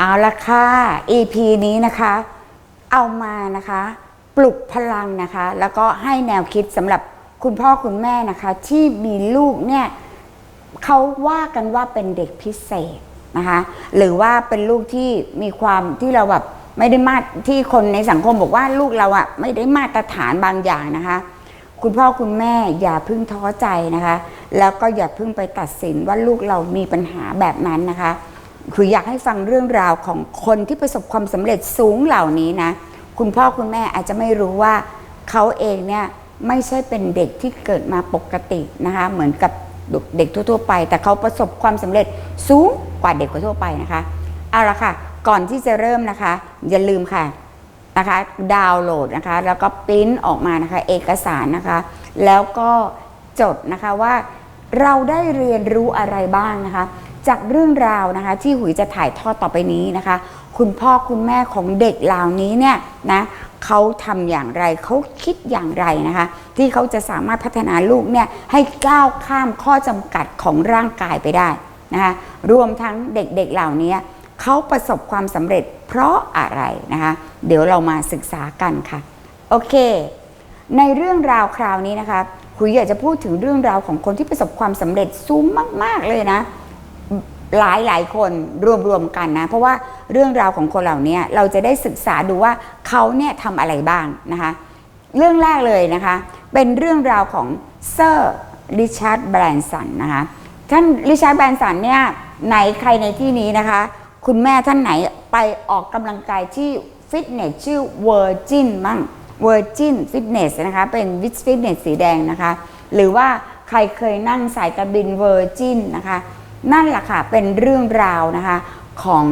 เอาละค่ะ EP นี้นะคะ เอามานะคะ ปลุกพลังนะคะ แล้วก็ให้แนวคิดสำหรับคุณพ่อคุณแม่นะคะ ที่มีลูกเนี่ยเขาว่ากันว่าเป็นเด็กพิเศษนะคะ หรือว่าเป็นลูกที่มีความที่เราแบบไม่ได้มาตรที่คนในสังคมบอกว่าลูกเราอะไม่ได้มาตรฐานบางอย่างนะคะ คุณพ่อคุณแม่อย่าเพิ่งท้อใจนะคะ แล้วก็อย่าเพิ่งไปตัดสินว่าลูกเรามีปัญหาแบบนั้นนะคะ คืออยากให้ฟังเรื่องราวของคนที่ประสบความสำเร็จสูงเหล่านี้นะ คุณพ่อคุณแม่อาจจะไม่รู้ว่าเขาเองเนี่ยไม่ใช่เป็นเด็กที่เกิดมาปกตินะคะ เหมือนกับเด็กทั่ว ๆ ไป แต่เขาประสบความสำเร็จสูงกว่าเด็กทั่วไปนะคะเอาละค่ะ ก่อนที่จะเริ่มนะคะ อย่าลืมค่ะนะคะ ดาวน์โหลดนะคะ แล้วก็ปริ้นออกมานะคะ เอกสารนะคะ แล้วก็จดนะคะว่าเราได้เรียนรู้อะไรบ้างนะคะ จากเรื่องราวนะคะ ที่หุยจะถ่ายทอดต่อไปนี้นะคะ คุณพ่อคุณแม่ของเด็กเหล่านี้เนี่ยนะเขาทำอย่างไรเขาคิดอย่างไรนะคะ ที่เขาจะสามารถพัฒนาลูกเนี่ยให้ก้าวข้ามข้อจำกัดของร่างกายไปได้นะคะรวมทั้งเด็กๆเหล่านี้เขาประสบความสำเร็จเพราะอะไรนะคะ เดี๋ยวเรามาศึกษากันค่ะ โอเค ในเรื่องราวคราวนี้นะคะคุยอยากจะพูดถึงเรื่องราวของคนที่ประสบความสำเร็จสูงมาก ๆ เลยนะ หลายหลายคนรวมๆกันนะ เพราะว่าเรื่องราวของคนเหล่านี้เราจะได้ศึกษาดูว่าเขาเนี่ยทำอะไรบ้างนะคะ เรื่องแรกเลยนะคะ เป็นเรื่องราวของเซอร์ริชาร์ดแบรนสันนะคะท่านริชาร์ดแบรนสันเนี่ยไหนใครในที่นี้นะคะ คุณแม่ท่านไหนไปออกกำลังกายที่ฟิตเนสชื่อ Virgin มั่ง Virgin Fitness นะคะ เป็นวิฟิตเนสสีแดงนะคะ หรือว่าใครเคยนั่งสายการบิน Virgin นะคะ นั่นแหละค่ะ เป็นเรื่องราวนะคะ ของ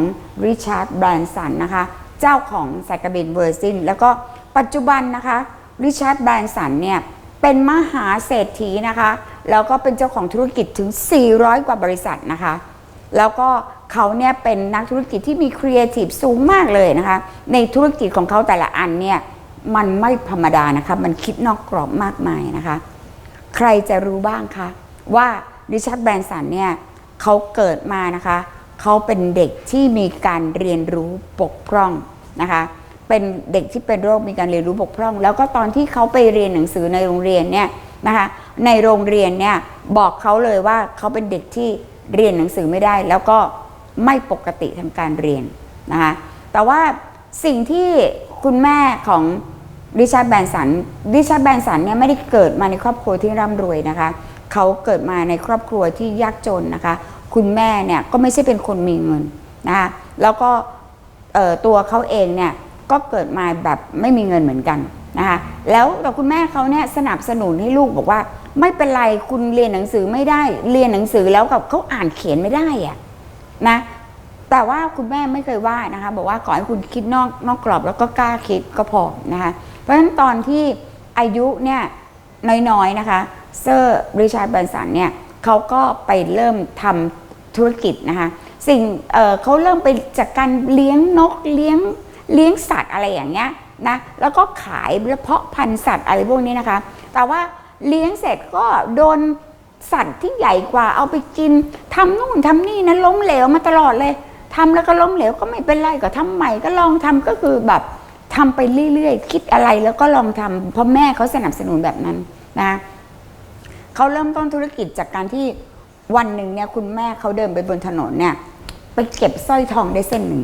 ริชาร์ดแบรนสันนะคะ เจ้าของสายการบินเวอร์ซินแล้วก็ปัจจุบันนะคะริชาร์ดแบรนสันเนี่ยเป็นมหาเศรษฐีนะคะ แล้วก็เป็นเจ้าของธุรกิจถึง 400 กว่าบริษัทนะคะ แล้วก็เขาเนี่ยเป็นนักธุรกิจที่มีครีเอทีฟสูงมากเลยนะคะ ในธุรกิจของเขาแต่ละอันเนี่ยมันไม่ธรรมดานะคะ มันคิดนอกกรอบมากมายนะคะ ใครจะรู้บ้างคะ ว่าริชาร์ดแบรนสันเนี่ย เขาเกิดมานะคะเขาเป็นเด็กที่มีการเรียนรู้บกพร่องนะคะเป็นเด็กที่เป็นโรคมีการเรียนรู้บกพร่อง แล้วก็ตอนที่เขาไปเรียนหนังสือในโรงเรียนเนี่ยนะคะในโรงเรียนเนี่ยบอกเขาเลยว่าเขาเป็นเด็กที่เรียนหนังสือไม่ได้ แล้วก็ไม่ปกติทางการเรียนนะคะแต่ว่าสิ่งที่คุณแม่ของริชาร์ดแบนสันริชาร์ดแบนสันเนี่ยไม่ได้เกิดมาในครอบครัวที่ร่ำรวยนะคะ เขาเกิดมาในครอบครัวที่ยากจนนะคะ คุณแม่เนี่ยก็ไม่ใช่เป็นคนมีเงินนะคะแล้วก็ตัวเขาเองเนี่ยก็เกิดมาแบบไม่มีเงินเหมือนกันนะคะแล้วแต่คุณแม่เขาเนี่ยสนับสนุนให้ลูกบอกว่า ไม่เป็นไรคุณเรียนหนังสือไม่ได้เรียนหนังสือแล้วกับเขาอ่านเขียนไม่ได้อะนะแต่ว่าคุณแม่ไม่เคยว่านะคะ บอกว่าขอให้คุณคิดนอกนอกกรอบแล้วก็กล้าคิดก็พอนะคะ เพราะฉะนั้นตอนที่อายุเนี่ยน้อยๆนะคะ เซอร์ริชาร์ดแบนสันเนี่ยเขาก็ไปเริ่มทำธุรกิจนะคะสิ่งเเขาเริ่มไปจากการเลี้ยงนกเลี้ยงเลี้ยงสัตว์อะไรอย่างเงี้ยนะแล้วก็ขายและเพาะพันธุ์สัตว์อะไรพวกนี้นะคะ แต่ว่าเลี้ยงเสร็จก็โดนสัตว์ที่ใหญ่กว่าเอาไปกินทำนู่นทำนี่นะล้มเหลวมาตลอดเลยทำแล้วก็ล้มเหลวก็ไม่เป็นไรก็ทำใหม่ก็ลองทำก็คือแบบทำไปเรื่อยๆ คิดอะไรแล้วก็ลองทำเพราะแม่เขาสนับสนุนแบบนั้นนะ เขาเริ่มต้นธุรกิจจากการที่วันหนึ่งเนี่ยคุณแม่เขาเดินไปบนถนนเนี่ยไปเก็บสร้อยทองได้เส้นหนึ่ง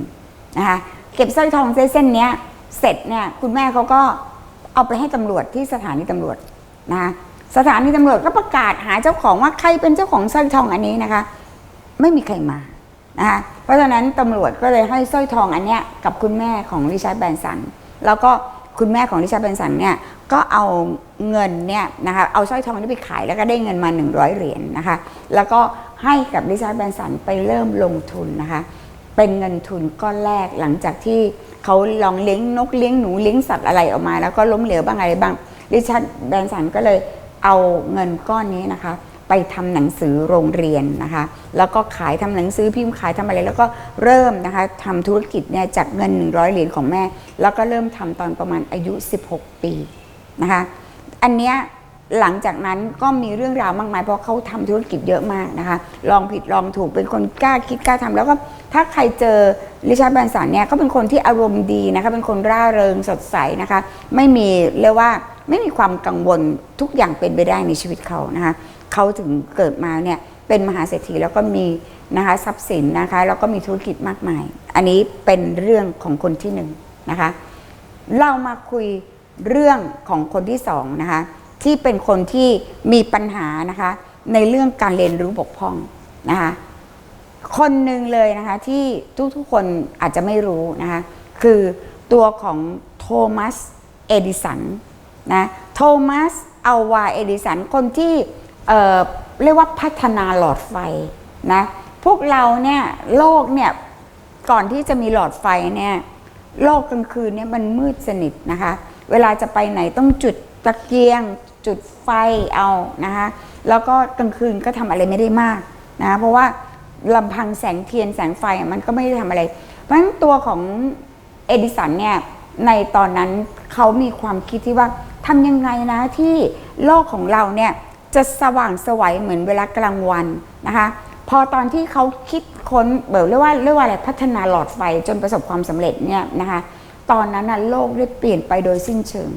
นะคะเก็บสร้อยทองได้เส้นเนี้ยเสร็จเนี่ยคุณแม่เขาก็เอาไปให้ตำรวจที่สถานีตำรวจนะคะสถานีตำรวจก็ประกาศหาเจ้าของว่าใครเป็นเจ้าของสร้อยทองอันนี้นะคะ ไม่มีใครมานะคะเพราะฉะนั้นตำรวจก็เลยให้สร้อยทองอันเนี้ยกับคุณแม่ของริชาร์ดแบนสันแล้วก็ คุณแม่ของริชาร์ดแบนสันเนี่ยก็เอาเงินเนี่ยนะคะเอาสร้อยทองนี้ไปขายแล้วก็ได้เงินมา 100 เหรียญนะคะ แล้วก็ให้กับริชาร์ดแบนสันไปเริ่มลงทุนนะคะ เป็นเงินทุนก้อนแรกหลังจากที่เขาลองเลี้ยงนกเลี้ยงหนูเลี้ยงสัตว์อะไรออกมา แล้วก็ล้มเหลวบ้างอะไรบ้างริชาร์ดแบนสันก็เลยเอาเงินก้อนนี้นะคะ ไปทำหนังสือโรงเรียนนะคะ แล้วก็ขายทำหนังสือพิมพ์ขายทำอะไร แล้วก็เริ่มนะคะทำธุรกิจเนี่ยจากเงิน 100 เหรียญของแม่ แล้วก็เริ่มทำตอนประมาณอายุ 16 ปีนะคะ อันเนี้ยหลังจากนั้นก็มีเรื่องราวมากมายเพราะเขาทำธุรกิจเยอะมากนะคะ ลองผิดลองถูกเป็นคนกล้าคิดกล้าทำแล้วก็ถ้าใครเจอริชาร์ดแบรนสันเนี่ยเขาเป็นคนที่อารมณ์ดีนะคะ เป็นคนร่าเริงสดใสนะคะ ไม่มีเรียกว่าไม่มีความกังวลทุกอย่างเป็นไปได้ในชีวิตเขานะคะ เขาถึงเกิดมาเนี่ยเป็นมหาเศรษฐีแล้วก็มีนะคะทรัพย์สินนะคะแล้วก็มีธุรกิจมากมาย อันนี้เป็นเรื่องของคนที่หนึ่งนะคะเรามาคุยเรื่องของคนที่สองนะคะที่เป็นคนที่มีปัญหานะคะในเรื่องการเรียนรู้บกพร่องนะคะคนหนึ่งเลยนะคะที่ทุกๆคนอาจจะไม่รู้นะคะคือตัวของโทมัสเอดิสันนะโทมัสอัลวาเอดิสันคนที่ เเรียกว่าพัฒนาหลอดไฟนะพวกเราเนี่ยโลกเนี่ยก่อนที่จะมีหลอดไฟเนี่ยโลกกลางคืนเนี่ยมันมืดสนิทนะคะ เวลาจะไปไหนต้องจุดตะเกียง จุดไฟเอานะคะแล้วก็กลางคืนก็ทำอะไรไม่ได้มากนะคะเพราะว่าลำพังแสงเทียนแสงไฟมันก็ไม่ได้ทำอะไร เพราะฉะนั้นตัวของเอดิสันเนี่ยในตอนนั้นเขามีความคิดที่ว่าทำยังไงนะที่โลกของเราเนี่ย จะสว่างสวัยเหมือนเวลากลางวันนะคะ พอตอนที่เขาคิดค้นแบบเรียกว่าเรียกว่าอะไรพัฒนาหลอดไฟจนประสบความสำเร็จเนี่ยนะคะ ตอนนั้นนะโลกได้เปลี่ยนไปโดยสิ้นเชิง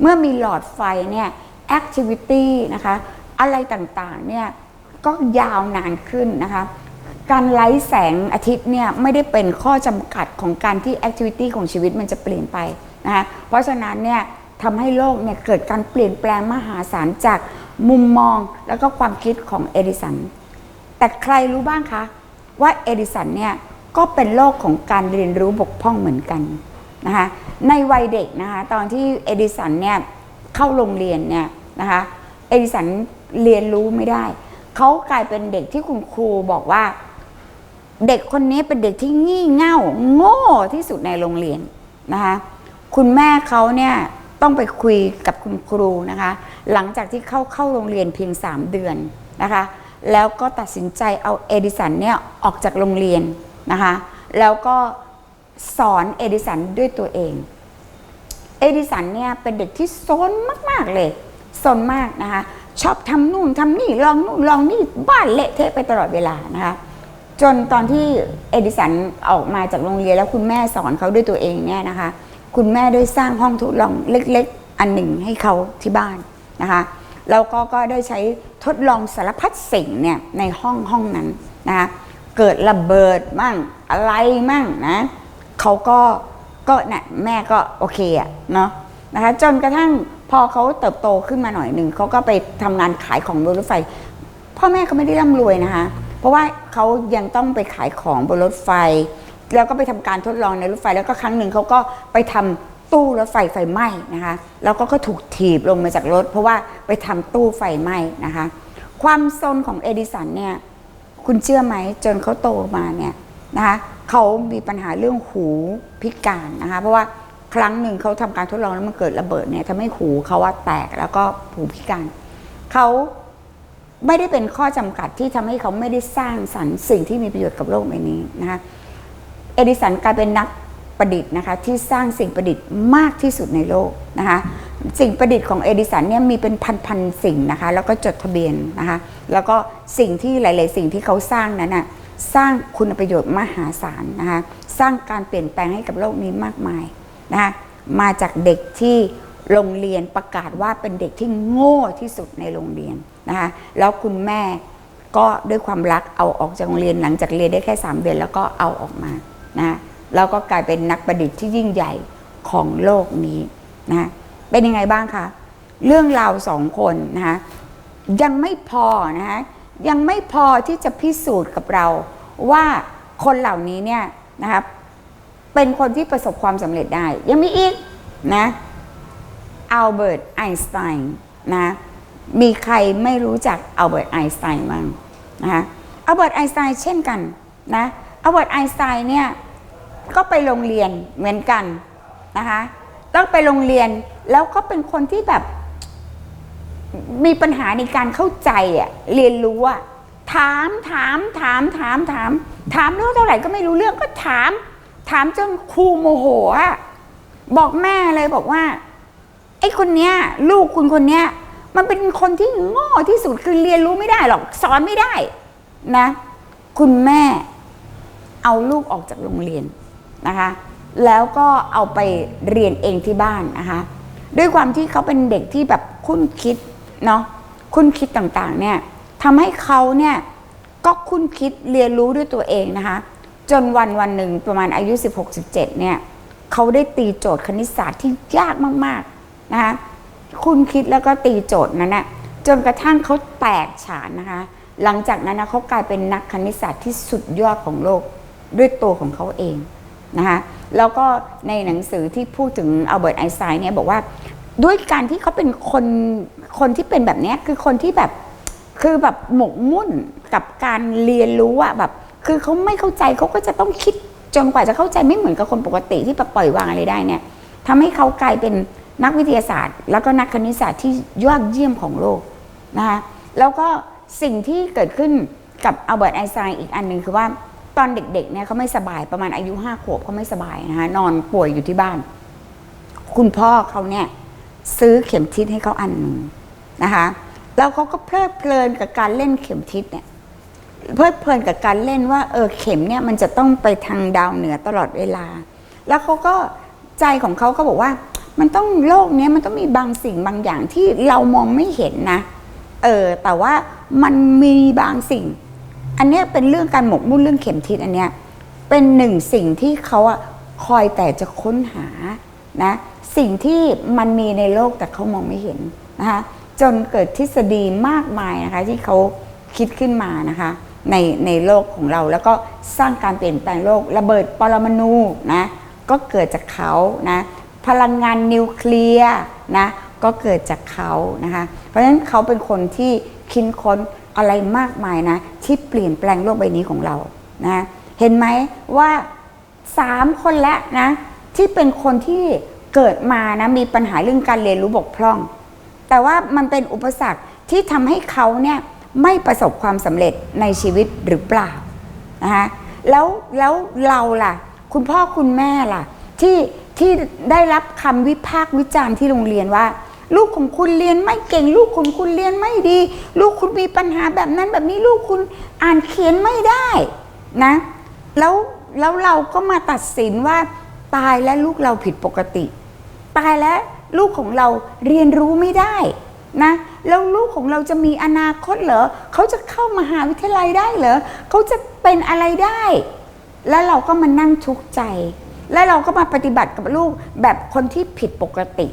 เมื่อมีหลอดไฟเนี่ยแอคทิวิตี้นะคะอะไรต่างๆเนี่ยก็ยาวนานขึ้นนะคะ การไล่แสงอาทิตย์เนี่ยไม่ได้เป็นข้อจำกัดของการที่แอคทิวิตี้ของชีวิตมันจะเปลี่ยนไปนะคะเพราะฉะนั้นเนี่ยทำให้โลกเนี่ยเกิดการเปลี่ยนแปลงมหาศาลจาก มุมมองแล้วก็ความคิดของเอดิสัน แต่ใครรู้บ้างคะ ว่าเอดิสันเนี่ยก็เป็นโลกของการเรียนรู้บกพร่องเหมือนกันนะคะในวัยเด็กนะคะตอนที่เอดิสันเนี่ยเข้าโรงเรียนเนี่ยนะคะเอดิสันเรียนรู้ไม่ได้ เขากลายเป็นเด็กที่คุณครูบอกว่า เด็กคนนี้เป็นเด็กที่งี่เง่าโง่ที่สุดในโรงเรียนนะคะคุณแม่เขาเนี่ย ต้องไปคุยกับคุณครูนะคะ หลังจากที่เข้าเข้าโรงเรียนเพียง 3 เดือนนะคะ แล้วก็ตัดสินใจเอาเอดิสันเนี่ยออกจากโรงเรียนนะคะ แล้วก็สอนเอดิสันด้วยตัวเอง เอดิสันเนี่ยเป็นเด็กที่ซนมากๆเลยซนมากนะคะ ชอบทำนู่นทำนี่ลองนู่นลองนี่บ้านเละเทะไปตลอดเวลานะคะ จนตอนที่เอดิสันออกมาจากโรงเรียนแล้วคุณแม่สอนเขาด้วยตัวเองเนี่ยนะคะ คุณแม่ได้สร้างห้องทดลองเล็กๆ อันหนึ่งให้เขาที่บ้านนะคะแล้วก็ก็ได้ใช้ทดลองสารพัดสิ่งเนี่ยในห้องห้องนั้นนะคะเกิดระเบิดมั่งอะไรมั่งนะเขาก็ก็เนี่ยแม่ก็โอเคอะเนาะนะคะจนกระทั่งพอเขาเติบโตขึ้นมาหน่อยหนึ่งเขาก็ไปทำงานขายของบนรถไฟ พ่อแม่ก็ไม่ได้ร่ำรวยนะคะ เพราะว่าเขายังต้องไปขายของบนรถไฟ แล้วก็ไปทำการทดลองในรถไฟ แล้วก็ครั้งหนึ่งเขาก็ไปทำตู้รถไฟไฟไหม้นะคะแล้วก็ก็ถูกถีบลงมาจากรถ เพราะว่าไปทำตู้ไฟไหม้นะคะ ความซนของเอดิสันเนี่ยคุณเชื่อไหมจนเขาโตมาเนี่ยนะคะเขามีปัญหาเรื่องหูพิการนะคะ เพราะว่าครั้งหนึ่งเขาทำการทดลองแล้วมันเกิดระเบิดเนี่ยทำให้หูเขาว่าแตกแล้วก็หูพิการเขาไม่ได้เป็นข้อจำกัดที่ทำให้เขาไม่ได้สร้างสรรค์สิ่งที่มีประโยชน์กับโลกใบนี้นะคะ เอดิสันกลายเป็นนักประดิษฐ์นะคะที่สร้างสิ่งประดิษฐ์มากที่สุดในโลกนะคะสิ่งประดิษฐ์ของเอดิสันเนี่ยมีเป็นพันๆสิ่งนะคะแล้วก็จดทะเบียนนะคะแล้วก็สิ่งที่หลาย ๆ สิ่งที่เขาสร้างนั้นน่ะสร้างคุณประโยชน์มหาศาลนะคะสร้างการเปลี่ยนแปลงให้กับโลกนี้มากมายนะคะมาจากเด็กที่โรงเรียนประกาศว่าเป็นเด็กที่โง่ที่สุดในโรงเรียนนะคะแล้วคุณแม่ก็ด้วยความรักเอาออกจากโรงเรียนหลังจากเรียนได้แค่ 3 เดือนแล้วก็เอาออกมา นะแล้วก็กลายเป็นนักประดิษฐ์ที่ยิ่งใหญ่ของโลกนี้นะเป็นยังไงบ้างคะเรื่องราวสองคนนะคะยังไม่พอนะคะยังไม่พอที่จะพิสูจน์กับเราว่าคนเหล่านี้เนี่ยนะครับเป็นคนที่ประสบความสำเร็จได้ ยังมีอีกนะอัลเบิร์ตไอน์สไตน์นะมีใครไม่รู้จักอัลเบิร์ตไอน์สไตน์บ้างนะคะอัลเบิร์ตไอน์สไตน์เช่นกันนะอัลเบิร์ตไอน์สไตน์เนี่ย ก็ไปโรงเรียนเหมือนกันนะคะต้องไปโรงเรียนแล้วก็เป็นคนที่แบบ มีปัญหาในการเข้าใจอะเรียนรู้อะถามถามถามถามถาม ถามรู้เท่าไหร่ก็ไม่รู้เรื่องก็ถาม ถามจนครูโมโหอะบอกแม่เลยบอกว่าไอ้คนเนี้ย ลูกคุณคนเนี้ย มันเป็นคนที่โง่ที่สุดคือเรียนรู้ไม่ได้หรอกสอนไม่ได้นะ คุณแม่เอาลูกออกจากโรงเรียน นะคะ แล้วก็เอาไปเรียนเองที่บ้านนะคะ ด้วยความที่เขาเป็นเด็กที่แบบคุ้นคิดเนาะคุ้นคิดต่างๆเนี่ยทำให้เขาเนี่ยก็คุ้นคิดเรียนรู้ด้วยตัวเองนะคะ จนวันวันหนึ่งประมาณอายุ 16-17เนี่ยเขาได้ตีโจทย์คณิตศาสตร์ที่ยากมากๆนะคะคุณคิดแล้วก็ตีโจทย์นั้นนะจนกระทั่งเขาแตกฉานนะคะ หลังจากนั้นนะเขากลายเป็นนักคณิตศาสตร์ที่สุดยอดของโลกด้วยตัวของเขาเอง นะคะแล้วก็ในหนังสือที่พูดถึงอัลเบิร์ตไอน์สไตน์เนี่ยบอกว่าด้วยการที่เขาเป็นคนคนที่เป็นแบบนี้คือคนที่แบบคือแบบหมกมุ่นกับการเรียนรู้อะแบบ คือเขาไม่เข้าใจเขาก็จะต้องคิดจนกว่าจะเข้าใจไม่เหมือนกับคนปกติที่ปล่อยวางอะไรได้เนี่ยทำให้เขากลายเป็นนักวิทยาศาสตร์ แล้วก็นักคณิตศาสตร์ที่ยอดเยี่ยมของโลกนะคะแล้วก็สิ่งที่เกิดขึ้นกับอัลเบิร์ตไอน์สไตน์อีกอันหนึ่งคือว่า ตอนเด็กๆเนี่ยเขาไม่สบายประมาณอายุห้าขวบเขาไม่สบายนะคะนอนป่วยอยู่ที่บ้าน คุณพ่อเขาเนี่ย ซื้อเข็มทิศให้เขาอันหนึ่งนะคะแล้วเขาก็เพลิดเพลินกับการเล่นเข็มทิศเนี่ยเพลิดเพลินกับการเล่นว่าเออเข็มเนี่ยมันจะต้องไปทางดาวเหนือตลอดเวลา แล้วเขาก็ใจของเขาก็บอกว่า มันต้องโลกเนี้ยมันต้องมีบางสิ่งบางอย่างที่เรามองไม่เห็นนะ เออแต่ว่ามันมีบางสิ่ง อันเนี้ยเป็นเรื่องการหมกมุ่นเรื่องเข็มทิศอันเนี้ยเป็นหนึ่งสิ่งที่เขาอะคอยแต่จะค้นหานะสิ่งที่มันมีในโลกแต่เขามองไม่เห็นนะคะจนเกิดทฤษฎีมากมายนะคะที่เขาคิดขึ้นมานะคะในในโลกของเราแล้วก็สร้างการเปลี่ยนแปลงโลกระเบิดปรมาณูนะก็เกิดจากเขานะพลังงานนิวเคลียร์นะก็เกิดจากเขานะคะเพราะฉะนั้นเขาเป็นคนที่คิดค้น อะไรมากมายนะ ที่เปลี่ยนแปลงโลกใบนี้ของเรานะเห็นไหมว่าสามคนแล้วนะ ที่เป็นคนที่เกิดมานะมีปัญหาเรื่องการเรียนรู้บกพร่อง แต่ว่ามันเป็นอุปสรรคที่ทำให้เขาเนี่ยไม่ประสบความสำเร็จในชีวิตหรือเปล่านะคะแล้วแล้วเราล่ะ คุณพ่อคุณแม่ล่ะ ที่ที่ได้รับคำวิพากษ์วิจารณ์ที่โรงเรียนว่า ลูกของคุณเรียนไม่เก่ง ลูกของคุณเรียนไม่ดี ลูกคุณมีปัญหาแบบนั้นแบบนี้ลูกคุณอ่านเขียนไม่ได้นะ แล้วแล้วเราก็มาตัดสินว่า ตายแล้วลูกเราผิดปกติ ตายแล้วลูกของเราเรียนรู้ไม่ได้นะแล้วลูกของเราจะมีอนาคตเหรอเขาจะเข้ามหาวิทยาลัยได้เหรอเขาจะเป็นอะไรได้ แล้วเราก็มานั่งทุกข์ใจ แล้วเราก็มาปฏิบัติกับลูกแบบคนที่ผิดปกติ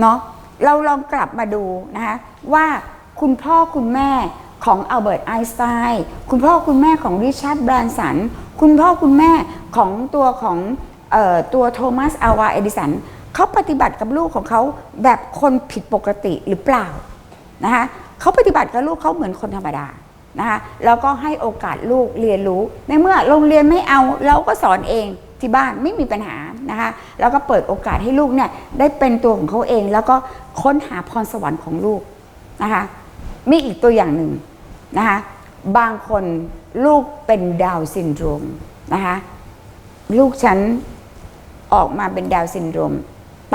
เนาะ เราลองกลับมาดูนะคะว่าคุณพ่อคุณแม่ของอัลเบิร์ตไอน์สไตน์คุณพ่อคุณแม่ของริชาร์ดแบรนสัน คุณพ่อคุณแม่ของตัวของออตัวโทมัสอาวาเอดิสันเขาปฏิบัติกับลูกของเขาแบบคนผิดปกติหรือเปล่านะคะเขาปฏิบัติกับลูกเขาเหมือนคนธรรมดานะคะแล้วก็ให้โอกาสลูกเรียนรู้ ในเมื่อโรงเรียนไม่เอาเราก็สอนเองที่บ้านไม่มีปัญหา นะคะแล้วก็เปิดโอกาสให้ลูกเนี่ยได้เป็นตัวของเขาเอง แล้วก็ค้นหาพรสวรรค์ของลูกนะคะมีอีกตัวอย่างหนึ่งนะคะบางคนลูกเป็นดาวซินโดรมนะคะลูกฉันออกมาเป็นดาวซินโดรม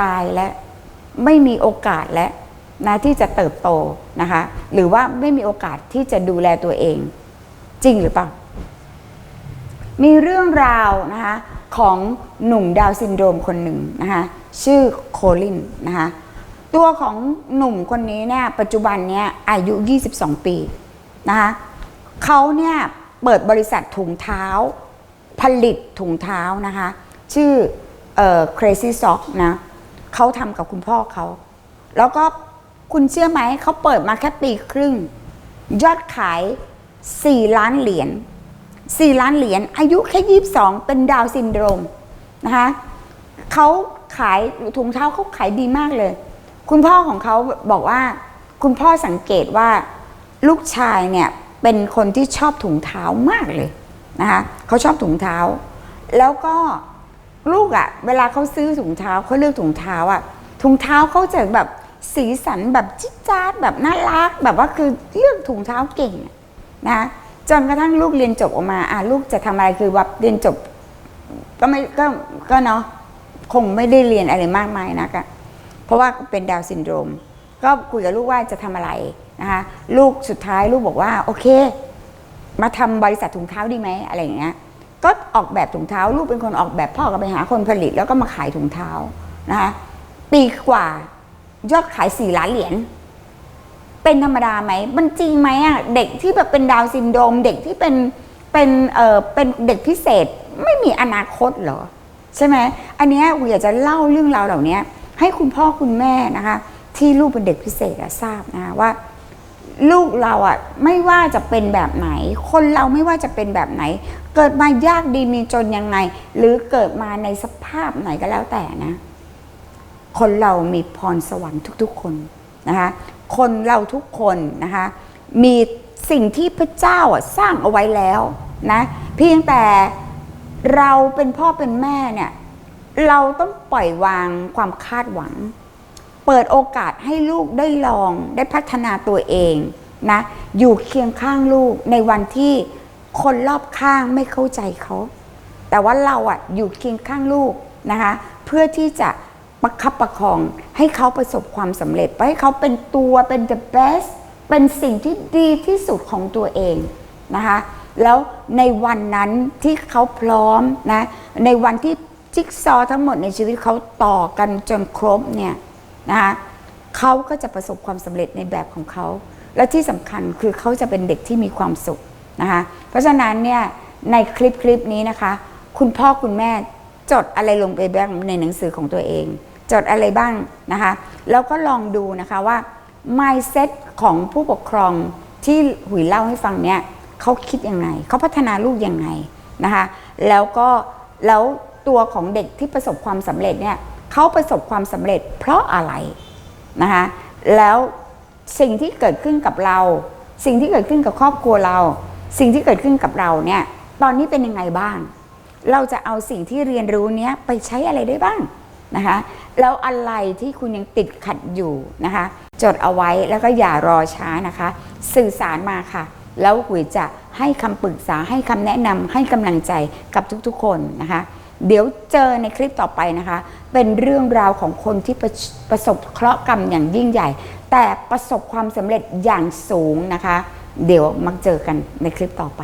ตายและไม่มีโอกาสและนะที่จะเติบโตนะคะ หรือว่าไม่มีโอกาสที่จะดูแลตัวเอง จริงหรือเปล่า มีเรื่องราวนะคะ ของหนุ่มดาวซินโดรมคนหนึ่งนะคะชื่อโคลินนะคะตัวของหนุ่มคนนี้เนี่ยปัจจุบันเนี่ยอายุ 22 ปีนะคะเขาเนี่ยเปิดบริษัทถุงเท้า ผลิตถุงเท้านะคะชื่อเอ่อ Crazy Sock นะเขาทำกับคุณพ่อเขา แล้วก็คุณเชื่อไหมเขาเปิดมาแค่ปีครึ่ง ยอดขาย 4 ล้านเหรียญ 4 ล้านเหรียญอายุแค่ 22 เป็นดาวซินโดรมนะคะเขาขายถุงเท้าเขาขายดีมากเลย คุณพ่อของเขาบอกว่า คุณพ่อสังเกตว่าลูกชายเนี่ยเป็นคนที่ชอบถุงเท้ามากเลยนะคะเขาชอบถุงเท้า แล้วก็ลูกอะ่ะ เวลาเขาซื้อถุงเท้าเขาเลือกถุงเท้าอะ่ะถุงเท้าเขาจะแบบสีสันแบบจิ๊ดจ๊าดแบบน่ารัก แบบว่าคือเลือกถุงเท้าเก่งอะนะ จนกระทั่งลูกเรียนจบออกมาอะลูกจะทำอะไรคือว่าเรียนจบ ก็ไม่ก็ก็เนาะคงไม่ได้เรียนอะไรมากมายนักอะเพราะว่าเป็นดาวซินโดรม ก็คุยกับลูกว่าจะทำอะไรนะคะลูกสุดท้ายลูกบอกว่า โอเค มาทำบริษัทถุงเท้าดีไหมอะไรอย่างเงี้ยก็ออกแบบถุงเท้า ลูกเป็นคนออกแบบพ่อก็ไปหาคนผลิต แล้วก็มาขายถุงเท้านะคะปีกว่ายอดขายสี่ล้านเหรียญ เป็นธรรมดาไหมมันจริงไหมอะเด็กที่แบบเป็นดาวซินโดรมเด็กที่เป็นเป็นเอ่อเป็นเด็กพิเศษไม่มีอนาคตเหรอ ใช่ไหมอันนี้อูอยากจะเล่าเรื่องราวเหล่านี้ให้คุณพ่อคุณแม่นะคะ ที่ลูกเป็นเด็กพิเศษอะทราบนะคะว่า ลูกเราอะไม่ว่าจะเป็นแบบไหน คนเราไม่ว่าจะเป็นแบบไหน เกิดมายากดีมีจนยังไง หรือเกิดมาในสภาพไหนก็แล้วแต่นะ คนเรามีพรสวรรค์ทุก ๆ คน นะคะคนเราทุกคนนะคะมีสิ่งที่พระเจ้าสร้างเอาไว้แล้วนะเพียงแต่เราเป็นพ่อเป็นแม่เนี่ยเราต้องปล่อยวางความคาดหวัง เปิดโอกาสให้ลูกได้ลองได้พัฒนาตัวเองนะอยู่เคียงข้างลูกในวันที่คนรอบข้างไม่เข้าใจเขา แต่ว่าเราอะอยู่เคียงข้างลูกนะคะเพื่อที่จะ ประคับประคองให้เขาประสบความสำเร็จให้เขาเป็นตัวเป็น the best เป็นสิ่งที่ดีที่สุดของตัวเองนะคะแล้วในวันนั้นที่เขาพร้อมนะในวันที่จิ๊กซอทั้งหมดในชีวิตเขาต่อกันจนครบเนี่ยนะคะเขาก็จะประสบความสำเร็จในแบบของเขา และที่สำคัญคือเขาจะเป็นเด็กที่มีความสุขนะคะเพราะฉะนั้นเนี่ยในคลิปคลิปนี้นะคะ คุณพ่อคุณแม่จดอะไรลงไปบ้างในหนังสือของตัวเอง จดอะไรบ้างนะคะ แล้วก็ลองดูนะคะว่า mindset ของผู้ปกครองที่หุยเล่าให้ฟังเนี่ยเขาคิดยังไงเขาพัฒนาลูกยังไงนะคะ แล้วก็แล้วตัวของเด็กที่ประสบความสำเร็จเนี่ยเขาประสบความสำเร็จเพราะอะไรนะคะแล้วสิ่งที่เกิดขึ้นกับเรา สิ่งที่เกิดขึ้นกับครอบครัวเรา สิ่งที่เกิดขึ้นกับเราเนี่ยตอนนี้เป็นยังไงบ้าง เราจะเอาสิ่งที่เรียนรู้เนี้ยไปใช้อะไรได้บ้าง นะคะ แล้วอะไรที่คุณยังติดขัดอยู่นะคะ จดเอาไว้แล้วก็อย่ารอช้านะคะ สื่อสารมาค่ะ แล้วหุยจะให้คำปรึกษาให้คำแนะนำให้กำลังใจกับทุกๆ คนนะคะ เดี๋ยวเจอในคลิปต่อไปนะคะ เป็นเรื่องราวของคนที่ประประสบเคราะห์กรรมอย่างยิ่งใหญ่ แต่ประสบความสำเร็จอย่างสูงนะคะ เดี๋ยวมาเจอกันในคลิปต่อไป